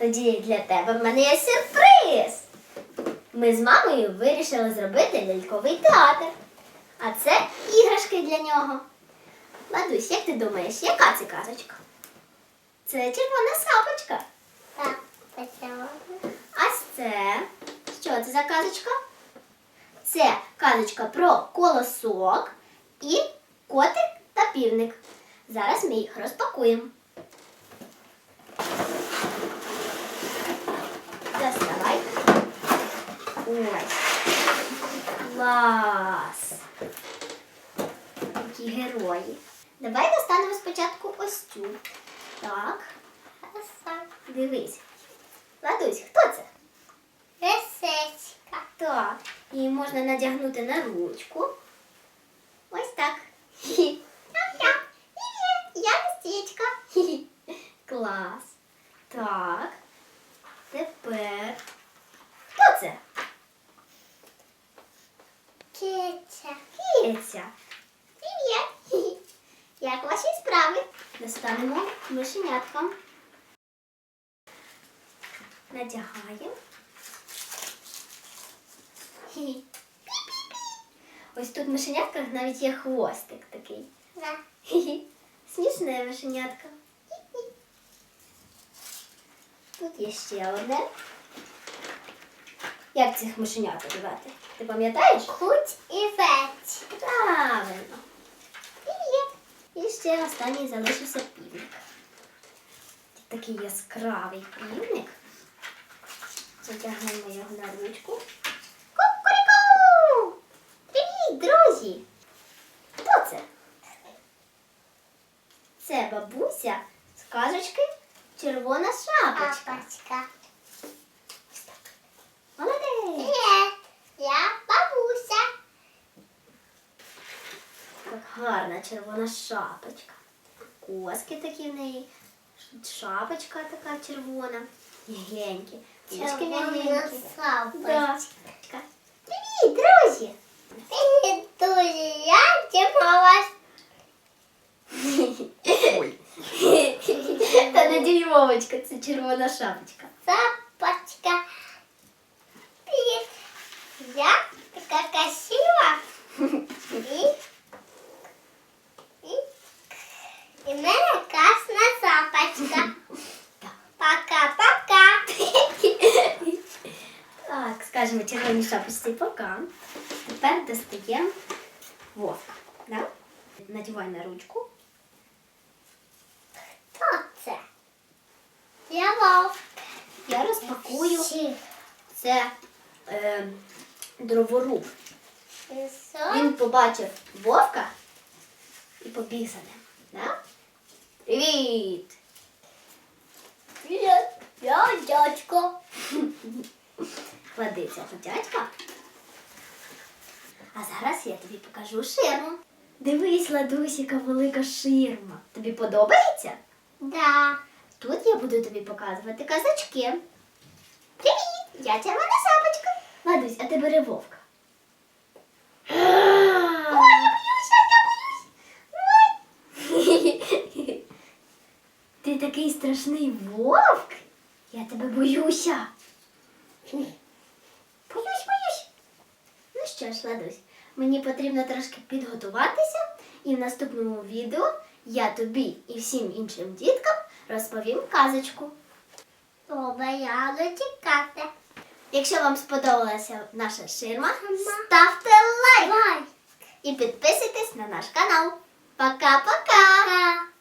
Друзі, для тебе в мене є сюрприз. Ми з мамою вирішили зробити ляльковий театр. А це іграшки для нього. Ладусь, як ти думаєш, яка це казочка? Це червона сапочка. Так, почала. А це що це за казочка? Це казочка про колосок і котик та півник. Зараз ми їх розпакуємо. Ось. Клас. Такі герої. Давай достанемо спочатку ось цю. Так, дивись. Ладусь, хто це? Лисичка. Так, її можна надягнути на ручку. Ось так. Хі. Я, я листічка. Хі. Клас. Так. Тепер. Хто це? Киця. Привіт. Як ваші справи? Достанемо мишеняткам. Надягаємо. Ось тут в мишенятках навіть є хвостик такий. Да. Смішне мишенятка. Тут є ще одне. Як цих мишеняток звати? Ти пам'ятаєш? Куть і веть. Правильно. Привіт. І ще останній залишився півник. Такий яскравий півник. Затягнемо його на ручку. Ку-ку-ку! Привіт, друзі! Хто це? Це бабуся з казочки Червона шапочка. Папочка. гарна червона шапочка. Коски такі в неї. Шапочка така червона. М'ягенькі. Ручки Червона м'ягенькі. сапочка. Да. Привіт, друзі! Привіт, друзі. Я Дімова. Та не дюймовочка, це червона шапочка. Сапочка. Привіт. Я червоній шапочці пока. Тепер достаємо вовка. Да? Надівай на ручку. Хто це? Я вовк. Я розпакую. Це е, дроворуб. Він побачив вовка і побіг за ним. Да? Привіт. Я дядько. Цього дядька. А зараз я тобі покажу ширму. Дивись, Ладусь, яка велика ширма. Тобі подобається? Да. Тут я буду тобі показувати казачки. Привіт! Я червона сапочка. Ладусь, а ти бери вовка. Ой, я боюся, я боюсь. Ой. Ти такий страшний вовк. Я тебе боюся. Що ж, Ладусь, мені потрібно трошки підготуватися, і в наступному відео я тобі і всім іншим діткам розповім казочку. Буду чекати. Якщо вам сподобалася наша ширма, ставте лайк Бай. і підписуйтесь на наш канал. Пока-пока! Пока.